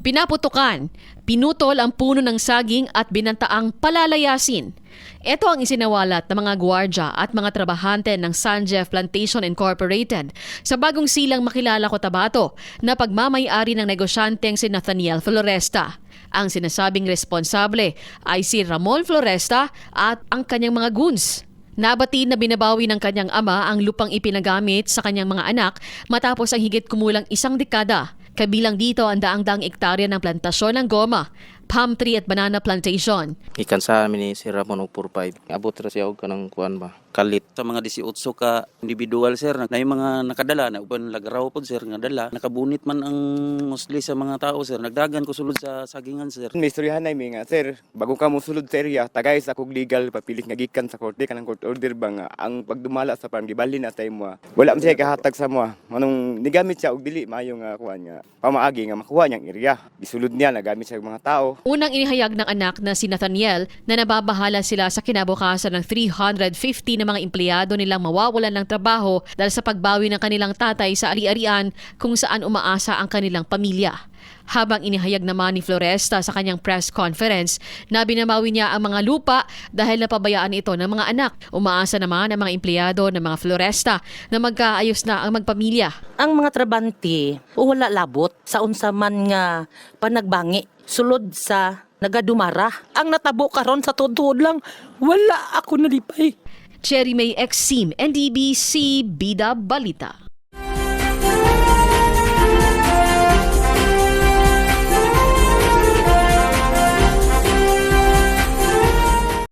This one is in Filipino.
Pinaputukan, pinutol ang puno ng saging at binantaang palalayasin. Ito ang isinawalat ng mga gwardya at mga trabahante ng Sanjeev Plantation Incorporated sa bagong silang makilala Cotabato na pagmamayari ng negosyanteng si Nathaniel Floresta. Ang sinasabing responsable ay si Ramon Floresta at ang kanyang mga goons. Nabati na binabawi ng kanyang ama ang lupang ipinagamit sa kanyang mga anak matapos ang higit kumulang isang dekada. Kabilang dito ang daang-daang ektarya ng plantasyon ng goma, palm tree at banana plantation. Ikan sa amin ni si Ramon 045. Abot ra siya og kanang kuan ba? Kalit. sa mga 18 ka individual sir na yung mga nakadala na uban lagaraw pod sir nga dala nakabunit man ang mostly sa mga tao sir nagdagan ko sulod sa sagingan sir May istoryahan na mi nga, sir, bago ka mo sulod sa area, tagay sa kog legal papilit nga gikan sa korte kanang court order ba nga ang pagdumala sa farm gibali na sa imo. ah. Wala man siya kahatag sa mo. Manong nigamit siya og dili maayo nga kuan nga pamaagi nga makuha niyang area. Bisulod niya nagamit siya og mga tao. Unang inihayag ng anak na si Nathaniel na nababahala sila sa kinabukasan ng 350 na mga empleyado nilang mawawalan ng trabaho dahil sa pagbawi ng kanilang tatay sa ari-arian kung saan umaasa ang kanilang pamilya. Habang inihayag naman ni Floresta sa kanyang press conference na binamawi niya ang mga lupa dahil napabayaan ito ng mga anak. Umaasa naman ang mga empleyado ng mga Floresta na magkaayos na ang magpamilya. ang mga trabante wala labot sa unsa man nga panagbangi sulod sa nagadumara ang natabo karon sa tudtod lang wala ako nalipay Cherry May Exim, NDBC Bida Balita.